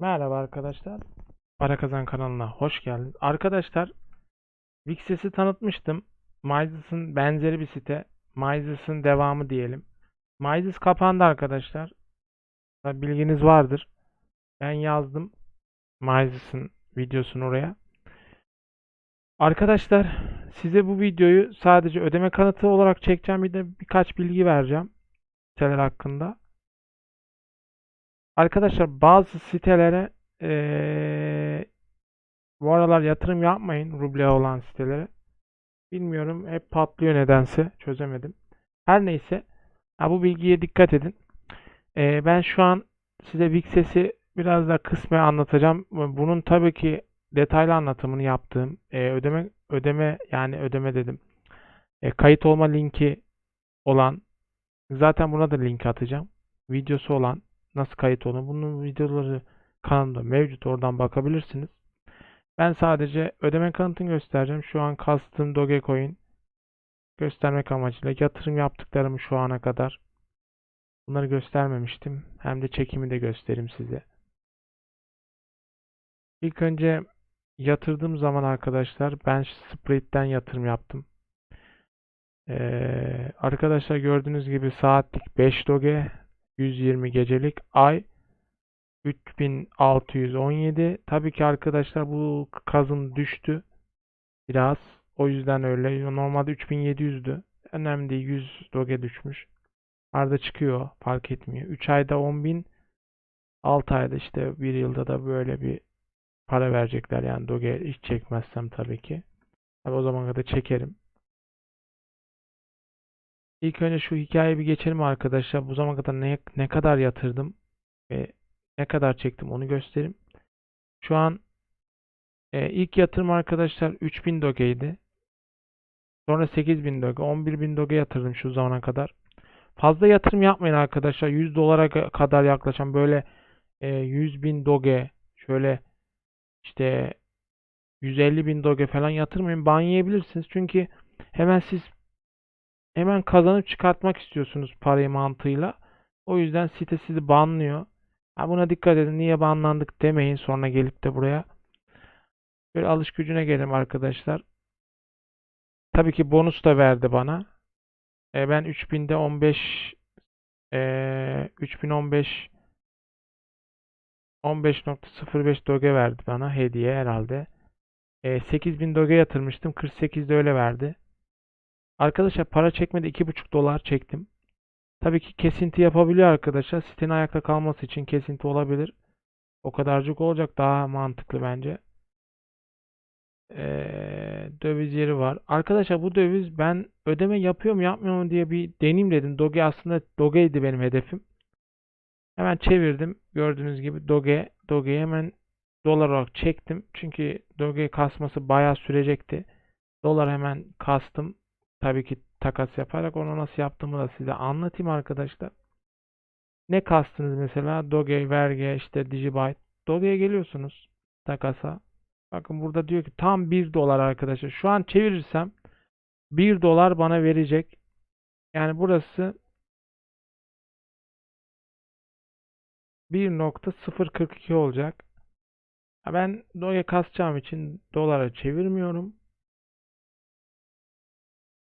Merhaba arkadaşlar. Para Kazan kanalına hoş geldiniz. Arkadaşlar Wixses'i tanıtmıştım. Myses'ın benzeri bir site. Myses'ın devamı diyelim. Myses kapandı arkadaşlar. Bilginiz vardır. Ben yazdım Myses'ın videosunu oraya. Arkadaşlar size bu videoyu sadece ödeme kanıtı olarak çekeceğim. Bir de birkaç bilgi vereceğim siteler hakkında. Arkadaşlar bazı sitelere eee, bu aralar yatırım yapmayın ruble olan sitelere. Bilmiyorum hep patlıyor nedense çözemedim. Her neyse ha, bu bilgiye dikkat edin. Eee, ben şu an size Wixses'i biraz da kısmen anlatacağım. Bunun tabii ki detaylı anlatımını yaptığım eee, ödeme ödeme yani ödeme dedim. E, kayıt olma linki olan zaten buna da link atacağım. Videosu olan nasıl kayıt olun. Bunun videoları kanalımda mevcut. Oradan bakabilirsiniz. Ben sadece ödeme kanıtını göstereceğim. Şu an kastım Dogecoin göstermek amacıyla yatırım yaptıklarımı şu ana kadar bunları göstermemiştim. Hem de çekimi de göstereyim size. İlk önce yatırdığım zaman arkadaşlar ben Spread'den yatırım yaptım. Ee, arkadaşlar gördüğünüz gibi saatlik 5 Doge 120 gecelik ay 3617. Tabii ki arkadaşlar bu kazım düştü biraz. O yüzden öyle. Normalde 3700'dü. Önemli değil. 100 doge düşmüş. Arada çıkıyor. Fark etmiyor. 3 ayda 10.000 6 ayda işte 1 yılda da böyle bir para verecekler. Yani doge hiç çekmezsem tabii ki. Tabii o zaman kadar çekerim. İlk önce şu hikayeyi bir geçelim arkadaşlar. Bu zamana kadar ne, ne kadar yatırdım ve ne kadar çektim onu göstereyim. Şu an e, ilk yatırım arkadaşlar 3000 Doge'ydi. Sonra 8000 Doge, 11000 Doge yatırdım şu zamana kadar. Fazla yatırım yapmayın arkadaşlar. 100 dolara ka- kadar yaklaşan böyle e, 100 bin Doge şöyle işte 150 bin Doge falan yatırmayın. Ban yiyebilirsiniz. Çünkü hemen siz hemen kazanıp çıkartmak istiyorsunuz parayı mantığıyla. O yüzden site sizi banlıyor. Ha buna dikkat edin. Niye banlandık demeyin sonra gelip de buraya. Böyle alış gücüne gelelim arkadaşlar. Tabii ki bonus da verdi bana. E, ben 3000'de 15 e, 3015 15.05 Doge verdi bana hediye herhalde. E, 8000 Doge yatırmıştım. 48'de öyle verdi. Arkadaşlar para çekmedi 2,5 dolar çektim. Tabii ki kesinti yapabiliyor arkadaşlar. Sitenin ayakta kalması için kesinti olabilir. O kadarcık olacak daha mantıklı bence. Ee, döviz yeri var. Arkadaşlar bu döviz ben ödeme yapıyor mu yapmıyor mu diye bir deneyim dedim. Doge aslında Doge'ydi benim hedefim. Hemen çevirdim. Gördüğünüz gibi Doge Doge'yi hemen dolar olarak çektim. Çünkü Doge kasması bayağı sürecekti. Dolar hemen kastım. Tabii ki takas yaparak onu nasıl yaptığımı da size anlatayım arkadaşlar. Ne kastınız mesela? Doge, Verge, işte Digibyte. Doge'ye geliyorsunuz takasa. Bakın burada diyor ki tam 1 dolar arkadaşlar. Şu an çevirirsem 1 dolar bana verecek. Yani burası 1.042 olacak. Ben Doge kasacağım için dolara çevirmiyorum.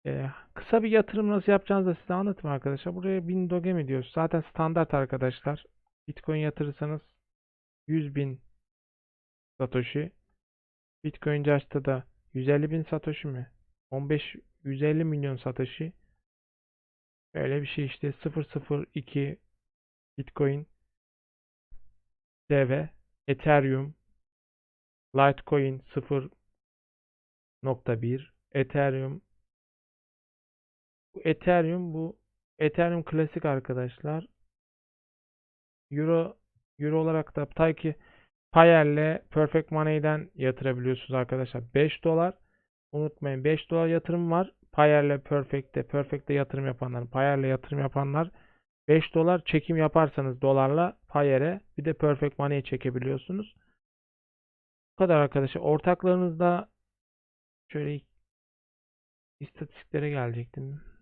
Ee, kısa bir yatırım nasıl yapacağınızı da size anlatayım arkadaşlar. Buraya 1000 Doge mi diyoruz? Zaten standart arkadaşlar. Bitcoin yatırırsanız 100 bin Satoshi. Bitcoin Cash'ta da 150 bin Satoshi mi? 15 150 milyon Satoshi. Öyle bir şey işte 002 Bitcoin DV Ethereum Litecoin 0.1 Ethereum Ethereum bu Ethereum klasik arkadaşlar. Euro Euro olarak da tabii ki Payer'le Perfect Money'den yatırabiliyorsunuz arkadaşlar. 5 dolar. Unutmayın 5 dolar yatırım var. Payer'le Perfect'te, Perfect'te yatırım yapanlar, Payer'le yatırım yapanlar 5 dolar çekim yaparsanız dolarla Payer'e bir de Perfect Money'e çekebiliyorsunuz. Bu kadar arkadaşlar. Ortaklarınızda şöyle istatistiklere gelecektim.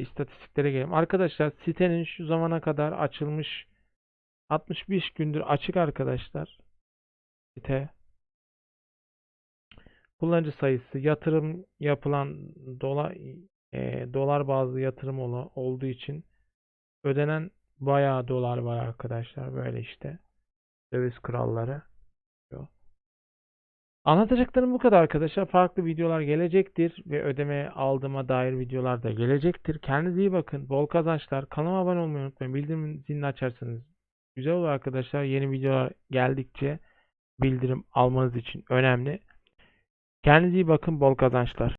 İstatistiklere gelelim. Arkadaşlar sitenin şu zamana kadar açılmış 65 gündür açık arkadaşlar. Site. Kullanıcı sayısı yatırım yapılan dolar e, dolar bazlı yatırım ola- olduğu için ödenen bayağı dolar var arkadaşlar. Böyle işte. Döviz kuralları. Anlatacaklarım bu kadar arkadaşlar. Farklı videolar gelecektir ve ödeme aldığıma dair videolar da gelecektir. Kendinize iyi bakın. Bol kazançlar. Kanalıma abone olmayı unutmayın. Bildirim zilini açarsanız güzel olur arkadaşlar. Yeni videolar geldikçe bildirim almanız için önemli. Kendinize iyi bakın. Bol kazançlar.